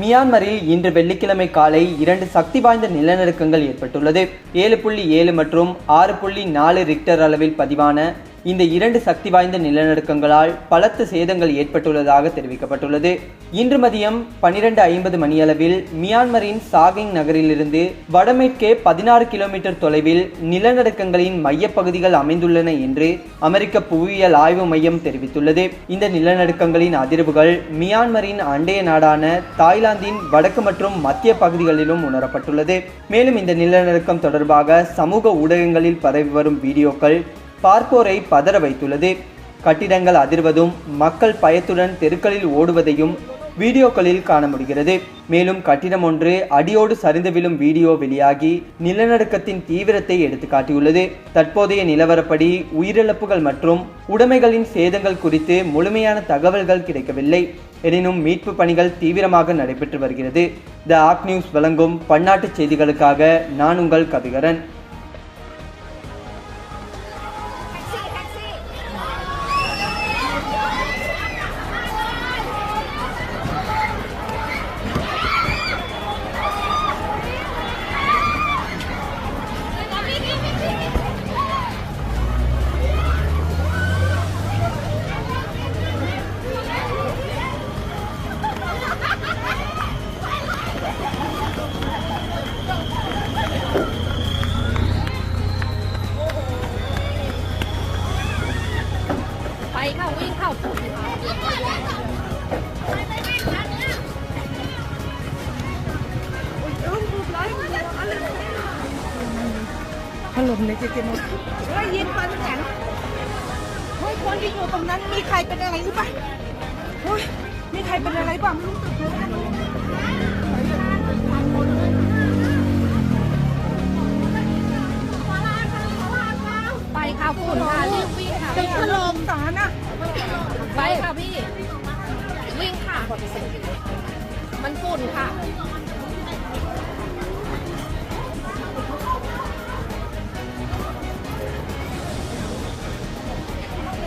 மியான்மரில் இன்று வெள்ளிக்கிழமை காலை இரண்டு சக்தி வாய்ந்த நிலநடுக்கங்கள் ஏற்பட்டுள்ளது. ஏழு புள்ளி ஏழு மற்றும் ஆறு புள்ளி நாலு ரிக்டர் அளவில் பதிவான இந்த இரண்டு சக்தி வாய்ந்த நிலநடுக்கங்களால் பலத்த சேதங்கள் ஏற்பட்டுள்ளதாக தெரிவிக்கப்பட்டுள்ளது. இன்று மதியம் பனிரெண்டு ஐம்பது மணியளவில் மியான்மரின் சாகிங் நகரிலிருந்து வடமேற்கே பதினாறு கிலோமீட்டர் தொலைவில் நிலநடுக்கங்களின் மையப்பகுதிகள் அமைந்துள்ளன என்று அமெரிக்க புவியியல் ஆய்வு மையம் தெரிவித்துள்ளது. இந்த நிலநடுக்கங்களின் அதிர்வுகள் மியான்மரின் அண்டைய நாடான தாய்லாந்தின் வடக்கு மற்றும் மத்திய பகுதிகளிலும் உணரப்பட்டுள்ளது. மேலும் இந்த நிலநடுக்கம் தொடர்பாக சமூக ஊடகங்களில் பரவி வரும் வீடியோக்கள் பார்ப்போரை பதற வைத்துள்ளது. கட்டிடங்கள் அதிர்வதும் மக்கள் பயத்துடன் தெருக்களில் ஓடுவதையும் வீடியோக்களில் காண முடிகிறது. மேலும் கட்டிடம் ஒன்று அடியோடு சரிந்து விழும் வீடியோ வெளியாகி நிலநடுக்கத்தின் தீவிரத்தை எடுத்து காட்டியுள்ளது தற்போதைய நிலவரப்படி உயிரிழப்புகள் மற்றும் உடைமைகளின் சேதங்கள் குறித்து முழுமையான தகவல்கள் கிடைக்கவில்லை. எனினும் மீட்பு பணிகள் தீவிரமாக நடைபெற்று வருகிறது. த ஆக் நியூஸ் வழங்கும் பன்னாட்டு செய்திகளுக்காக நான் உங்கள் கவிகரன். าวิ่งเข้าฝุ่นค่ะพัดลมเล็กๆน้อยเฮ้ยยินปลาน้ำแข็งเฮ้ยคนที่อยู่ตรงนั้นมีใครเป็นอะไรหรือเปล่าเฮ้ยมีใครเป็นอะไรบ้างไม่รู้ตึกไปเข้าฝุ่นค่ะรีบวิ่งค่ะตึกถล่มสารนะ พี่วิ่งค่ะมันฝุ่นค่ะ